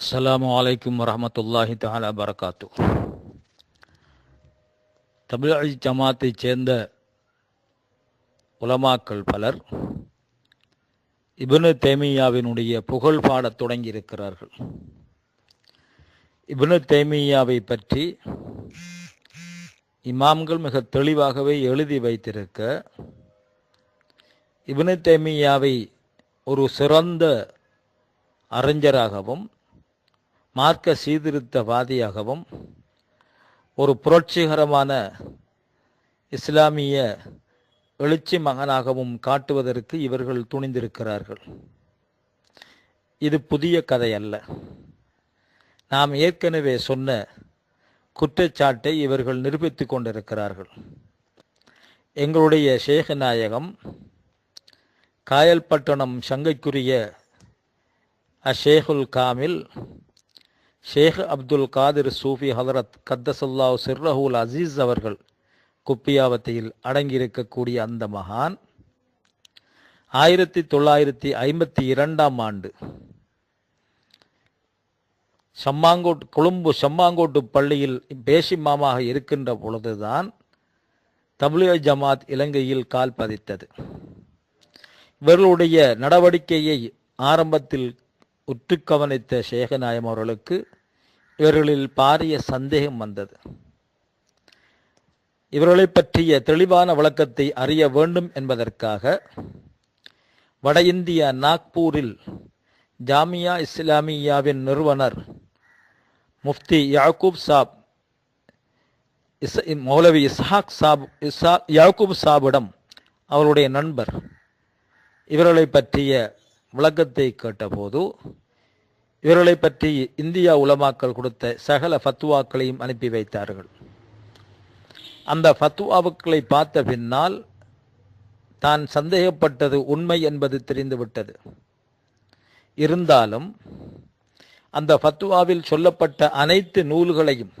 அஸ்லாமு அலைக்கும் வரமத்துல்லாஹி தஆலா பரகாத்து தமிழ் ஜமாத்தைச் சேர்ந்த உலமாக்கள் பலர் இப்னு தேமியாவினுடைய புகழ் பாடத் தொடங்கியிருக்கிறார்கள். இப்னு தேமியாவை பற்றி இமாம்கள் மிக தெளிவாகவே எழுதி வைத்திருக்க இப்னு தேமியாவை ஒரு சிறந்த அறிஞராகவும் மார்க்க சீர்திருத்தவாதியாகவும் ஒரு புரட்சிகரமான இஸ்லாமிய எழுச்சி மகனாகவும் காட்டுவதற்கு இவர்கள் துணிந்திருக்கிறார்கள். இது புதிய கதை அல்ல நாம் ஏற்கனவே சொன்ன குற்றச்சாட்டை இவர்கள் நிரூபித்துக் கொண்டிருக்கிறார்கள். எங்களுடைய ஷேகநாயகம் காயல்பட்டணம் சங்கைக்குரிய அஷேகுல் காமில் ஷேக் அப்துல் காதிர் சூஃபி ஹதரத் கத்தசுல்லா சிர்ரஹூல் அசீஸ் அவர்கள் குப்பியாவத்தையில் அடங்கியிருக்கக்கூடிய அந்த மகான் ஆயிரத்தி தொள்ளாயிரத்தி ஐம்பத்தி இரண்டாம் ஆண்டு சம்மாங்கோட் கொழும்பு சம்மாங்கோட்டு பள்ளியில் பேசிமாமாக இருக்கின்ற பொழுதுதான் தமிழ ஜமாத் இலங்கையில் கால் பதித்தது. இவர்களுடைய நடவடிக்கையை ஆரம்பத்தில் உற்று கவனித்த சேகநாயம் அவர்களுக்கு இவர்களில் பாரிய சந்தேகம் வந்தது. இவர்களை பற்றிய தெளிவான விளக்கத்தை அறிய வேண்டும் என்பதற்காக வட இந்திய நாக்பூரில் ஜாமியா இஸ்லாமியாவின் நிறுவனர் முஃப்தி யாக்கூப் சாப் இஸ் மௌலவி இஸ்ஹாக் சாப் இசா யாக்கூப் சாபிடம் அவருடைய நண்பர். இவர்களை பற்றிய விளக்கத்தை கேட்டபோது இவர்களை பற்றி இந்தியா உலமாக்கள் கொடுத்த சகல ஃபத்துவாக்களையும் அனுப்பி வைத்தார்கள். அந்த ஃபத்துவாவுக்களை பார்த்த பின்னால் தான் சந்தேகப்பட்டது உண்மை என்பது தெரிந்துவிட்டது. இருந்தாலும் அந்த ஃபத்துவாவில் சொல்லப்பட்ட அனைத்து நூல்களையும்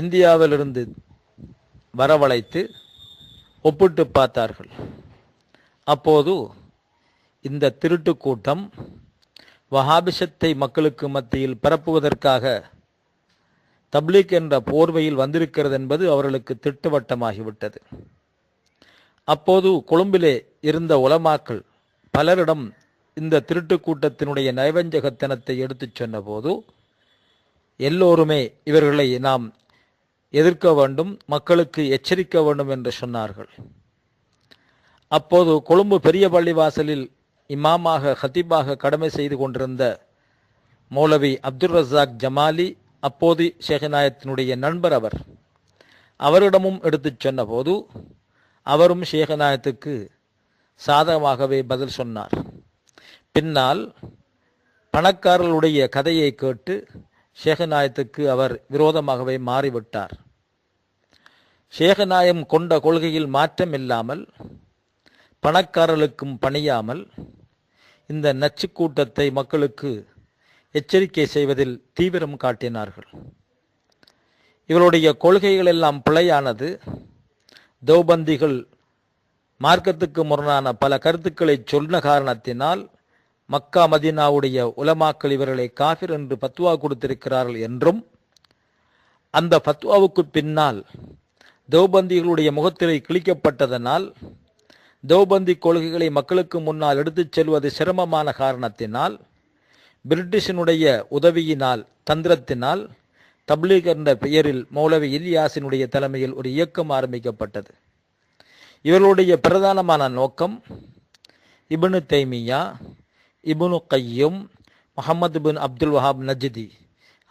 இந்தியாவிலிருந்து வரவழைத்து ஒப்பிட்டு பார்த்தார்கள். அப்போது இந்த திருட்டு கூட்டம் வஹாபிஷத்தை மக்களுக்கு மத்தியில் பரப்புவதற்காக தப்லீக் என்ற போர்வையில் வந்திருக்கிறது என்பது அவர்களுக்கு திட்டவட்டமாகிவிட்டது. அப்போது கொழும்பிலே இருந்த உலமாக்கள் பலரிடம் இந்த திருட்டு கூட்டத்தினுடைய நைவஞ்சகத்தனத்தை எடுத்துச் சொன்னபோது எல்லோருமே இவர்களை நாம் எதிர்க்க வேண்டும் மக்களுக்கு எச்சரிக்க வேண்டும் என்று சொன்னார்கள். அப்போது கொழும்பு பெரிய பள்ளிவாசலில் இமாமாக ஹதீபாக கடமை செய்து கொண்டிருந்த மௌலவி அப்துல் ரசாக் ஜமாலி அப்போது ஷேகநாயத்தினுடைய நண்பர் அவர். அவரிடமும் எடுத்துச் சொன்னபோது அவரும் ஷேகநாயத்துக்கு சாதகமாகவே பதில் சொன்னார். பின்னால் பணக்காரர்களுடைய கதையை கேட்டு ஷேகநாயத்துக்கு அவர் விரோதமாகவே மாறிவிட்டார். ஷேகநாயம் கொண்ட கொள்கையில் மாற்றம் இல்லாமல் பணக்காரர்களுக்கும் பணியாமல் இந்த நச்சு கூட்டத்தை மக்களுக்கு எச்சரிக்கை செய்வதில் தீவிரம் காட்டினார்கள். இவருடைய கொள்கைகள் எல்லாம் பிழையானது. தௌபந்திகள் மார்க்கத்துக்கு முரணான பல கருத்துக்களை சொன்ன காரணத்தினால் மக்கா மதினாவுடைய உலமாக்கள் இவர்களை காஃபிர் என்று பத்வா கொடுத்திருக்கிறார்கள் என்றும் அந்த பத்வாவுக்கு பின்னால் தௌபந்திகளுடைய முகத்திரை கிழிக்கப்பட்டதனால் தௌபந்தி கொள்கைகளை மக்களுக்கு முன்னால் எடுத்துச் செல்வது சிரமமான காரணத்தினால் பிரிட்டிஷினுடைய உதவியினால் தந்திரத்தினால் தப்லீக் என்ற பெயரில் மௌலவி இல்யாசினுடைய தலைமையில் ஒரு இயக்கம் ஆரம்பிக்கப்பட்டது. இவர்களுடைய பிரதானமான நோக்கம் இபனு தைமியா இபுனு கையும் முகமது பின் அப்துல் வஹாப் நஜ்தி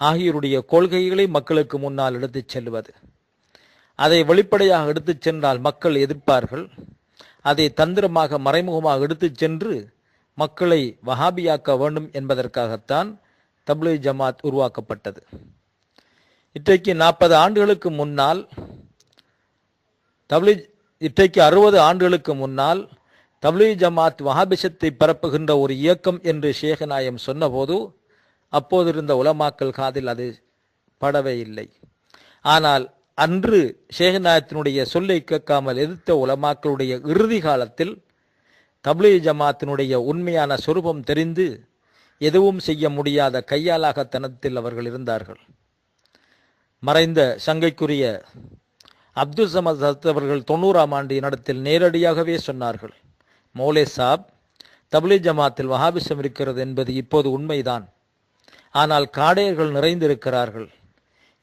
ஆகியோருடைய கொள்கைகளை மக்களுக்கு முன்னால் எடுத்துச் செல்வது. அதை வெளிப்படையாக எடுத்துச் சென்றால் மக்கள் எதிர்ப்பார்கள். அதை தந்திரமாக மறைமுகமாக எடுத்துச் சென்று மக்களை வஹாபியாக்க வேண்டும் என்பதற்காகத்தான் தப்லி ஜமாத் உருவாக்கப்பட்டது. இன்றைக்கு நாற்பது ஆண்டுகளுக்கு முன்னால் தப்லி இன்றைக்கு அறுபது ஆண்டுகளுக்கு முன்னால் தப்லி ஜமாத் வஹாபிஷத்தை பரப்புகின்ற ஒரு இயக்கம் என்று ஷேகநாயம் சொன்னபோது அப்போது இருந்த உலமாக்கல் காதில் அது படவே இல்லை. ஆனால் அன்று ஷேகநாயத்தினுடைய சொல்லை கேட்காமல் எதிர்த்த உலமாக்களுடைய இறுதி காலத்தில் தப்லீ ஜமாத்தினுடைய உண்மையான சொரூபம் தெரிந்து எதுவும் செய்ய முடியாத கையாலாகத்தனத்தில் அவர்கள் இருந்தார்கள். மறைந்த சங்கைக்குரிய அப்துல் சமத் சத் அவர்கள் தொண்ணூறாம் ஆண்டு இடத்தில் நேரடியாகவே சொன்னார்கள் மௌலே சாப் தபிலி ஜமாத்தில் வஹாபிசம் இருக்கிறது என்பது இப்போது உண்மைதான். ஆனால் காடையர்கள் நிறைந்திருக்கிறார்கள்.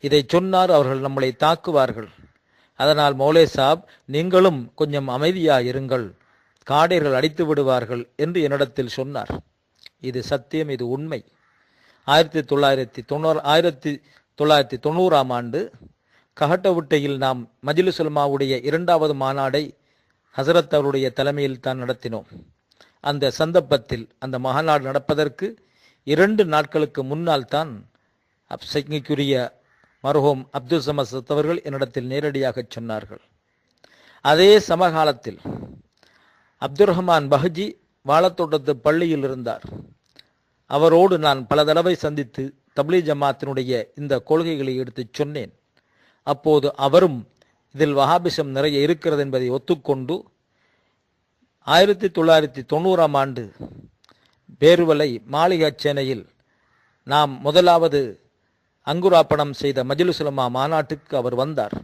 இதை சொன்னார் அவர்கள் நம்மளை தாக்குவார்கள். அதனால் மௌலே சாப் நீங்களும் கொஞ்சம் அமைதியா இருங்கள் காடைகள் அடித்து விடுவார்கள் என்று என்னிடத்தில் சொன்னார். இது சத்தியம் இது உண்மை. ஆயிரத்தி தொள்ளாயிரத்தி தொண்ணூறு ஆயிரத்தி தொள்ளாயிரத்தி தொண்ணூறாம் ஆண்டு கஹட்டவுட்டையில் நாம் மஜிலுசுல்மாவுடைய இரண்டாவது மாநாடை ஹசரத் அவருடைய தலைமையில் தான் நடத்தினோம். அந்த சந்தர்ப்பத்தில் அந்த மாநாடு நடப்பதற்கு இரண்டு நாட்களுக்கு முன்னால் தான் அப்சைக்குரிய மருஹோம் அப்துல் சமத் அவர்கள் என்னிடத்தில் நேரடியாக சொன்னார்கள். அதே சமகாலத்தில் அப்துல் ரஹ்மான் பஹஜி வாழத்தோட்டத்து பள்ளியில் இருந்தார். அவரோடு நான் பல தடவை சந்தித்து தப்லீ ஜமாத்தினுடைய இந்த கொள்கைகளை எடுத்துச் சொன்னேன். அப்போது அவரும் இதில் வஹாபிசம் நிறைய இருக்கிறது என்பதை ஒத்துக்கொண்டு ஆயிரத்தி தொள்ளாயிரத்தி தொண்ணூறாம் ஆண்டு பேருவலை மாளிகா சேனையில் நாம் முதலாவது அங்குராப்பணம் செய்த மஜிலுசுலமா மாநாட்டுக்கு அவர் வந்தார்.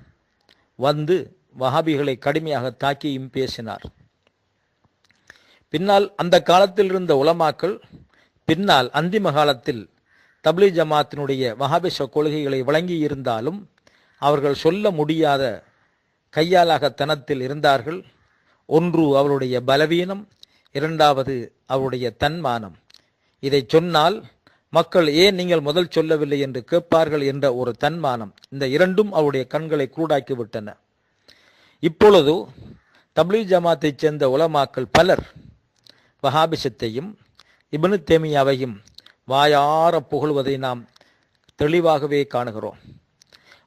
வந்து வஹாபிகளை கடுமையாக தாக்கியும் பேசினார். பின்னால் அந்த காலத்தில் இருந்த உலமாக்கள் பின்னால் அந்திம காலத்தில் தப்லீ ஜமாத்தினுடைய வஹாபிஷ கொள்கைகளை வழங்கி இருந்தாலும் அவர்கள் சொல்ல முடியாத கையாலாக தனத்தில் இருந்தார்கள். ஒன்று அவருடைய பலவீனம் இரண்டாவது அவருடைய தன்மானம். இதை சொன்னால் மக்கள் ஏன் நீங்கள் முதல் சொல்லவில்லை என்று கேட்பார்கள் என்ற ஒரு தன்மானம் இந்த இரண்டும் அவருடைய கண்களை கூடாக்கிவிட்டன இப்பொழுது தப்லீ ஜமாத்தைச் சேர்ந்த உலமாக்கள் பலர் வஹாபிஷத்தையும் இபனு தேமியாவையும் வாயார புகழ்வதை நாம் தெளிவாகவே காணுகிறோம்.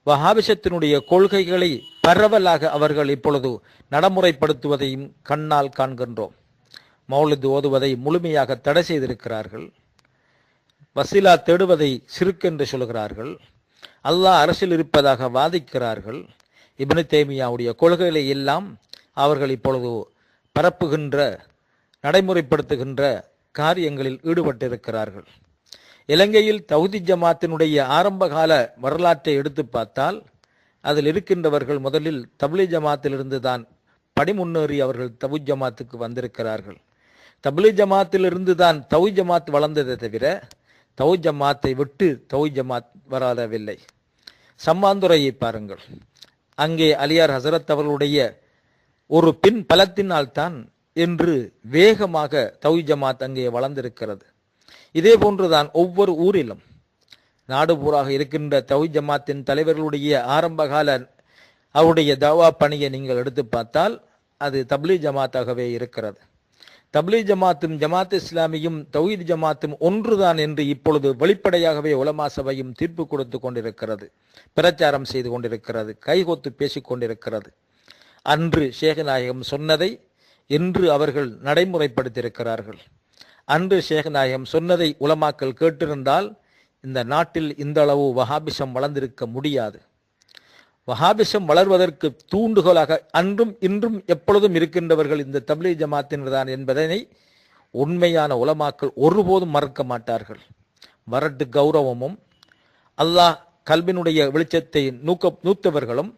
வஹாபிஷத்தினுடைய கொள்கைகளை பரவலாக அவர்கள் இப்பொழுது நடைமுறைப்படுத்துவதையும் கண்ணால் காண்கின்றோம். மௌலிது ஓதுவதை முழுமையாக தடை செய்திருக்கிறார்கள். வசீலா தேடுவதை சிறுக்கென்று சொல்கிறார்கள். அல்லாஹ் அரசில் இருப்பதாக வாதிக்கிறார்கள். இப்னு தேமியாவுடைய கொள்கைகளை எல்லாம் அவர்கள் இப்பொழுது பரப்புகின்ற நடைமுறைப்படுத்துகின்ற காரியங்களில் ஈடுபட்டிருக்கிறார்கள். இலங்கையில் தௌதி ஜமாத்தினுடைய ஆரம்பகால வரலாற்றை எடுத்து பார்த்தால் அதில் இருக்கின்றவர்கள் முதலில் தபிலி ஜமாத்திலிருந்து தான் படிமுன்னேறி அவர்கள் தவு ஜமாத்துக்கு வந்திருக்கிறார்கள். தபிலி ஜமாத்திலிருந்து தான் தவு ஜமாத் வளர்ந்ததை தவிர தவு ஜமாத்தை விட்டு தவு ஜமாத் வராதவில்லை. சம்மாந்துரையை பாருங்கள். அங்கே அலியார் ஹசரத் அவர்களுடைய ஒரு பின் பலத்தினால்தான் என்று வேகமாக தௌஹி ஜமாத் அங்கே வளர்ந்திருக்கிறது. இதே போன்றுதான் ஒவ்வொரு ஊரிலும். நாடுபூராக இருக்கின்ற தௌஹி ஜமாத்தின் தலைவர்களுடைய ஆரம்பகால அவருடைய தவா பணியை நீங்கள் எடுத்து பார்த்தால் அது தப்லீ ஜமாத்தாகவே இருக்கிறது. தப்லீ ஜமாத்தும் ஜமாத் இஸ்லாமியும் தௌஹீத் ஜமாத்தும் ஒன்றுதான் என்று இப்பொழுது வெளிப்படையாகவே உலமா சபையும் தீர்ப்பு கொடுத்து கொண்டிருக்கிறது. பிரச்சாரம் செய்து கொண்டிருக்கிறது. கைகொத்து பேசிக் கொண்டிருக்கிறது. அன்று சேகநாயகம் சொன்னதை இன்று அவர்கள் நடைமுறைப்படுத்தியிருக்கிறார்கள். அன்று சேகநாயகம் சொன்னதை உலமாக்கள் கேட்டிருந்தால் இந்த நாட்டில் இந்த அளவு வஹாபிசம் வளர்ந்திருக்க முடியாது. வஹாபிசம் வளர்வதற்கு தூண்டுகோலாக அன்றும் இன்றும் எப்பொழுதும் இருக்கின்றவர்கள் இந்த தமிழி ஜமாத்தினர்தான் என்பதனை உண்மையான உலமாக்கள் ஒருபோதும் மறக்க மாட்டார்கள். வரட்டு கௌரவமும் அல்லாஹ் கல்வினுடைய வெளிச்சத்தை நூக்க நூத்தவர்களும்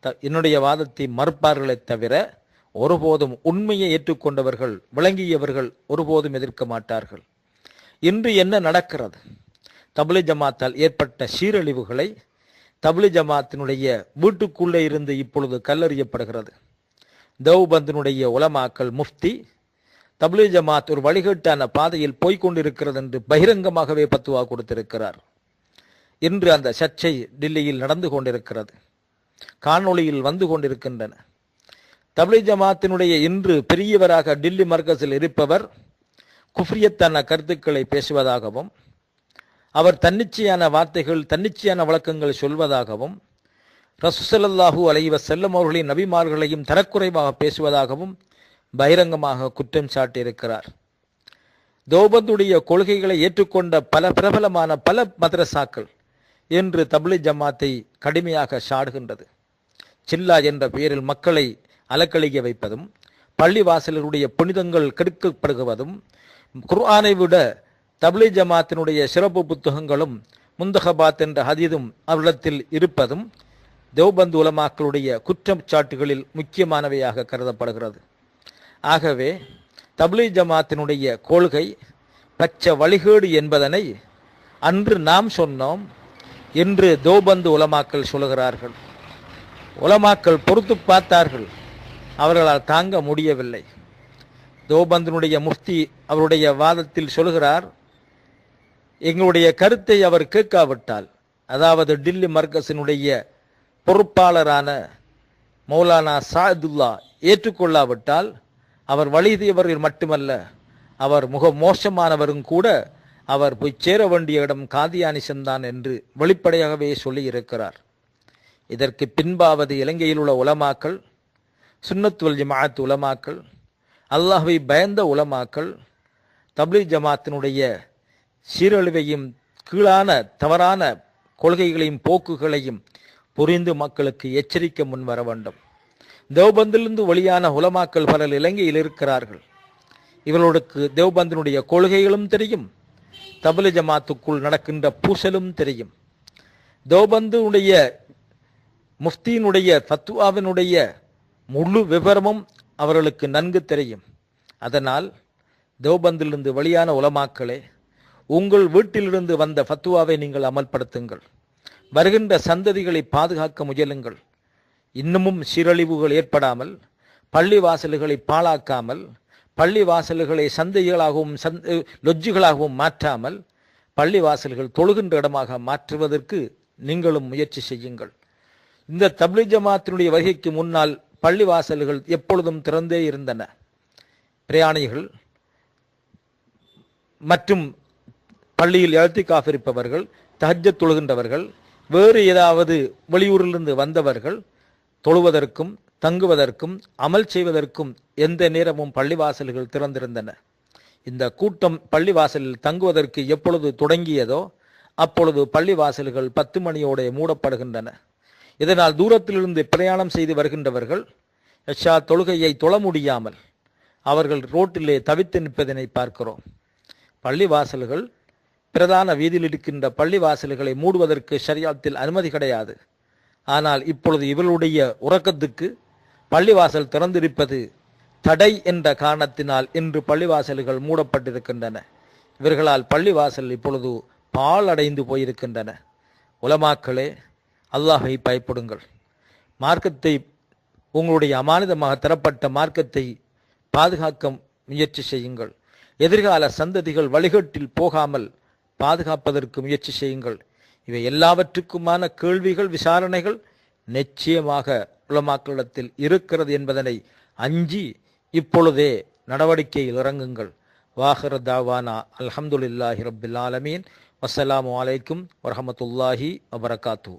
த- என்னுடைய வாதத்தை மறுப்பார்களே தவிர ஒருபோதும் உண்மையை ஏற்றுக்கொண்டவர்கள் விளங்கியவர்கள் ஒருபோதும் எதிர்க்க மாட்டார்கள். இன்று என்ன நடக்கிறது? தபிலி ஜமாத்தால் ஏற்பட்ட சீரழிவுகளை தபிலி ஜமாத்தினுடைய வீட்டுக்குள்ளே இருந்து இப்பொழுது கல்லறியப்படுகிறது. தேவ்பந்தினுடைய உலமாக்கல் முஃப்தி தபிலி ஜமாத் ஒரு வழிகேட்டான பாதையில் போய்கொண்டிருக்கிறது என்று பகிரங்கமாகவே பத்துவா கொடுத்திருக்கிறார். இன்று அந்த சர்ச்சை டில்லியில் நடந்து கொண்டிருக்கிறது. காணொளியில் வந்து கொண்டிருக்கின்றன. தபிலி ஜமாத்தினுடைய இன்று பெரியவராக டில்லி மர்கஸில் இருப்பவர் குஃப்ரியத்தான கருத்துக்களை பேசுவதாகவும் அவர் தன்னிச்சையான வார்த்தைகள் தன்னிச்சையான வழக்கங்கள் சொல்வதாகவும் ரசூசல்லாஹூ அலைவ செல்லம் அவர்களின் நபிமார்களையும் தரக்குறைவாக பேசுவதாகவும் பகிரங்கமாக குற்றம் சாட்டியிருக்கிறார். தௌபந்துடைய கொள்கைகளை ஏற்றுக்கொண்ட பல பிரபலமான பல மதரசாக்கள் என்று தபிலி ஜமாத்தை கடுமையாக சாடுகின்றது. சில்லா என்ற பெயரில் மக்களை அலக்கழிக்க வைப்பதும் பள்ளிவாசலருடைய புனிதங்கள் கெடுக்கப்படுவதும் குர்ஆனை விட தபிலி ஜமாத்தினுடைய சிறப்பு புத்தகங்களும் முந்தகபாத் என்ற ஹதீதும் அவரிடத்தில் இருப்பதும் தேவ்பந்து உலமாக்களுடைய குற்றச்சாட்டுகளில் முக்கியமானவையாக கருதப்படுகிறது. ஆகவே தபிலி ஜமாத்தினுடைய கொள்கை பச்சை வழிகேடு என்பதனை அன்று நாம் சொன்னோம் என்று தோபந்து உலமாக்கள் சொல்கிறார்கள். உலமாக்கள் பொறுத்து பார்த்தார்கள் அவர்களால் தாங்க முடியவில்லை. தோபந்தனுடைய முஃப்தி அவருடைய வாதத்தில் சொல்கிறார் எங்களுடைய கருத்தை அவர் கேட்காவிட்டால் அதாவது டில்லி மர்கஸினுடைய பொறுப்பாளரான மௌலானா சாதுல்லா ஏற்றுக்கொள்ளாவிட்டால் அவர் வழிதியவர் மட்டுமல்ல அவர் முக மோசமானவரும் கூட அவர் போய் சேர வேண்டிய இடம் காதியானிசம்தான் என்று வெளிப்படையாகவே சொல்லியிருக்கிறார். இதற்கு பின்பாவது இலங்கையில் உள்ள உலமாக்கள் சுன்னத்துவல் ஜமாத் உலமாக்கள் அல்லாஹை பயந்த உலமாக்கள் தப்லீ ஜமாத்தினுடைய சீரழிவையும் கீழான தவறான கொள்கைகளையும் போக்குகளையும் புரிந்து மக்களுக்கு எச்சரிக்க முன் வர வேண்டும். தேவ்பந்திலிருந்து வெளியான உலமாக்கள் பலர் இலங்கையில் இருக்கிறார்கள். இவர்களுக்கு தேவபந்தினுடைய கொள்கைகளும் தெரியும். தபில ஜமாத்துக்குள் நடக்கின்ற பூசலும் தெரியும். தேவ்பந்துடைய முஃப்தியினுடைய ஃபத்வாவினுடைய முழு விவரமும் அவர்களுக்கு நன்கு தெரியும். அதனால் தேவ்பந்திலிருந்து வெளியான உலமாக்களே உங்கள் வீட்டிலிருந்து வந்த ஃபத்துவாவை நீங்கள் அமல்படுத்துங்கள். வருகின்ற சந்ததிகளை பாதுகாக்க முயலுங்கள். இன்னமும் சீரழிவுகள் ஏற்படாமல் பள்ளி வாசல்களை பாழாக்காமல் பள்ளி வாசல்களை சந்தைகளாகவும் சந்த லொஜ்ஜுகளாகவும் மாற்றாமல் பள்ளி வாசல்கள் தொழுகின்ற இடமாக மாற்றுவதற்கு நீங்களும் முயற்சி செய்யுங்கள். இந்த தப்லி ஜமாத்தினுடைய வருகைக்கு முன்னால் பள்ளி வாசல்கள் எப்பொழுதும் திறந்தே இருந்தன. பிரயாணிகள் மற்றும் பள்ளியில் எழுத்திக்காக இருப்பவர்கள் தஹஜ தொழுகின்றவர்கள் வேறு ஏதாவது வெளியூரிலிருந்து வந்தவர்கள் தொழுவதற்கும் தங்குவதற்கும் அமல் செய்வதற்கும் எந்த நேரமும் பள்ளிவாசல்கள் திறந்திருந்தன. இந்த கூட்டம் பள்ளிவாசலில் தங்குவதற்கு எப்பொழுது தொடங்கியதோ அப்பொழுது பள்ளிவாசல்கள் பத்து மணியோட மூடப்படுகின்றன. இதனால் தூரத்திலிருந்து பிரயாணம் செய்து வருகின்றவர்கள் எஷா தொழுகையை தொழ முடியாமல் அவர்கள் ரோட்டிலே தவித்து நிற்பதனை பார்க்கிறோம். பள்ளிவாசல்கள் பிரதான வீதியில் இருக்கின்ற பள்ளிவாசல்களை மூடுவதற்கு ஷரியாத்தில் அனுமதி கிடையாது. ஆனால் இப்பொழுது இவளுடைய உறக்கத்துக்கு பள்ளிவாசல் திறந்திருப்பது தடை என்ற காரணத்தினால் இன்று பள்ளிவாசல்கள் மூடப்பட்டிருக்கின்றன. இவர்களால் பள்ளிவாசல் இப்பொழுது பால் அடைந்து போயிருக்கின்றன. உலமாக்களே அல்லாஹை பயப்படுங்கள். மார்க்கத்தை உங்களுடைய அமானிதமாக தரப்பட்ட மார்க்கத்தை பாதுகாக்க முயற்சி செய்யுங்கள். எதிர்கால சந்ததிகள் வழிகட்டில் போகாமல் பாதுகாப்பதற்கு முயற்சி செய்யுங்கள். இவை எல்லாவற்றுக்குமான கேள்விகள் விசாரணைகள் நிச்சயமாக உலமாக்களிடத்தில் இருக்கிறது என்பதனை அஞ்சி இப்பொழுதே நடவடிக்கையில் இறங்குங்கள். வாஹர் தாவானா. அல்ஹம்துலில்லாஹி ரப்பில் ஆலமீன். வஸ்ஸலாமு அலைக்கும் வரஹமத்துல்லாஹி வபரகாத்து